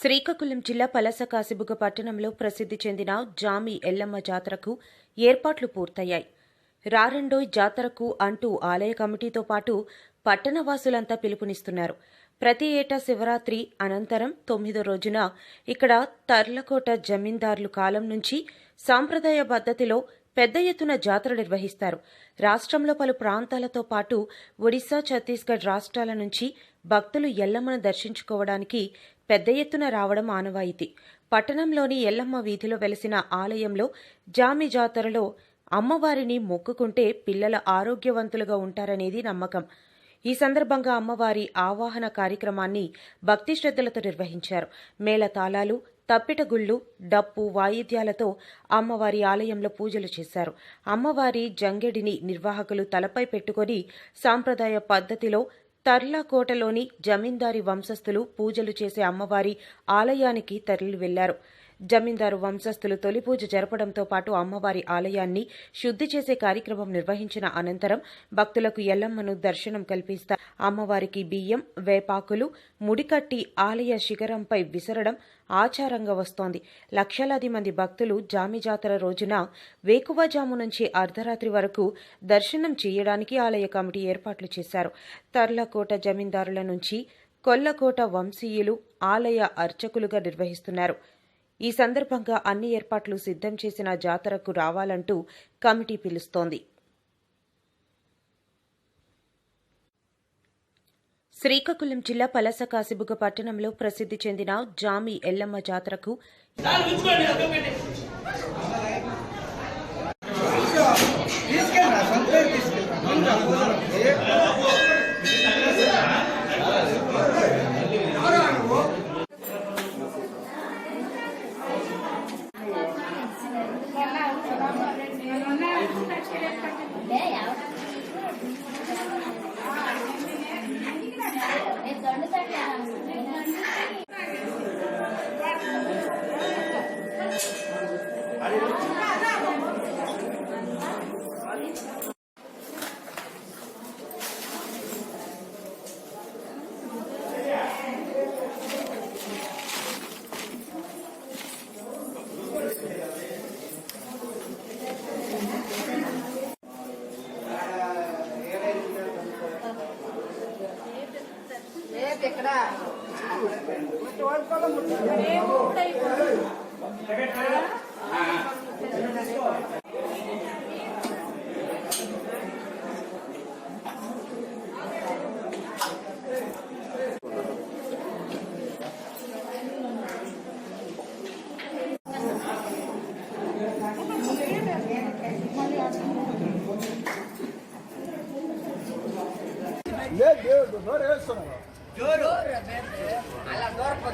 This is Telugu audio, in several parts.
శ్రీకాకుళం జిల్లా పలస కాసిబుగ పట్టణంలో ప్రసిద్ధి చెందిన జామి ఎల్లమ్మ జాతరకు ఏర్పాట్లు పూర్తయ్యాయి. రారండోయ్ జాతరకు అంటూ ఆలయ కమిటీతో పాటు పట్టణవాసులంతా పిలుపునిస్తున్నారు. ప్రతి ఏటా శివరాత్రి అనంతరం తొమ్మిదో రోజున ఇక్కడ తర్లకోట జమీందారులు కాలం నుంచి సాంప్రదాయ పద్ధతిలో పెద్ద ఎత్తున జాతర నిర్వహిస్తారు. రాష్ట్రంలో పలు ప్రాంతాలతో పాటు ఒడిశా ఛత్తీస్గఢ్ రాష్ట్రాల నుంచి భక్తులు ఎల్లమ్మను దర్శించుకోవడానికి పెద్ద ఎత్తున రావడం ఆనవాయితీ. పట్టణంలోని ఎల్లమ్మ వీధిలో వెలసిన ఆలయంలో జామి జాతరలో అమ్మవారిని మొక్కుకుంటే పిల్లల ఆరోగ్యవంతులుగా ఉంటారనేది నమ్మకం. ఈ సందర్భంగా అమ్మవారి ఆవాహన కార్యక్రమాన్ని భక్తి శ్రద్ధలతో నిర్వహించారు. మేళతాళాలు తప్పిటగుళ్ళు డప్పు వాయిద్యాలతో అమ్మవారి ఆలయంలో పూజలు చేశారు. అమ్మవారి జంగెడిని నిర్వాహకులు తలపై పెట్టుకొని సాంప్రదాయ పద్ధతిలో తర్లాకోటలోని జమీందారి వంశస్థులు పూజలు చేసే అమ్మవారి ఆలయానికి తరలి వెళ్ళారు జమీందారు వంశస్థులు తొలి పూజ జరపడంతో పాటు అమ్మవారి ఆలయాన్ని శుద్ధి చేసే కార్యక్రమం నిర్వహించిన అనంతరం భక్తులకు ఎల్లమ్మను దర్శనం కల్పిస్తారు. అమ్మవారికి బియ్యం వేపాకులు ముడికట్టి ఆలయ శిఖరంపై విసరడం ఆచారంగా వస్తోంది. లక్షలాది మంది భక్తులు జామి జాతర రోజున వేకువజాము నుంచి అర్ధరాత్రి వరకు దర్శనం చేయడానికి ఆలయ కమిటీ ఏర్పాట్లు చేశారు. తర్లకోట జమీందారుల నుంచి కొల్లకోట వంశీయులు ఆలయ అర్చకులుగా నిర్వహిస్తున్నారు. ఈ సందర్భంగా అన్ని ఏర్పాట్లు సిద్ధం చేసిన జాతరకు రావాలంటూ కమిటీ పిలుస్తోంది. శ్రీకాకుళం జిల్లా పలస కాసిబుగ పట్టణంలో ప్రసిద్ధి చెందిన జామి ఎల్లమ్మ జాతరకు దండుతండి తీసుకెళ్ళరా సొంత తీసుకెళ్ళరా లేదు దేవుడు lloro. A la norma,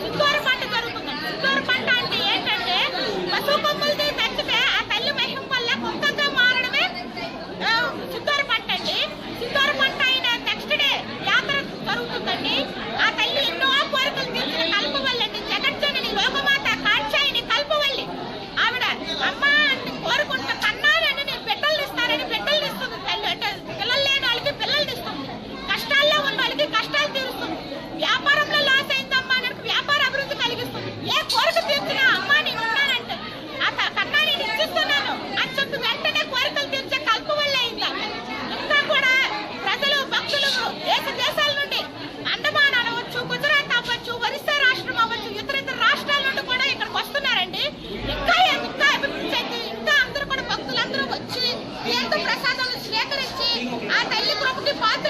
చుట్టూరు పంట దొరుకుతుంది చుట్టూరు పంట అంటే ఏంటంటే పశువు కొమ్ములతో తగ్గితే ఆ తల్లి మహిమ వల్ల కుక్కగా మారడమే చిత్తూరు పంట అండి. చుట్టూరు పంట అయిన నెక్స్ట్ డే యాత్ర జరుగుతుందండి. ఆ తల్లి ఎన్నో కోరికలు తీర్చిన కల్పవల్లి అండి. జగజ్జనని లోకమాత కాక్షాయిని కల్పవల్లి. ఆవిడ అమ్మ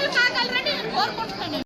కాగలరని నేను కోరుకుంటున్నాను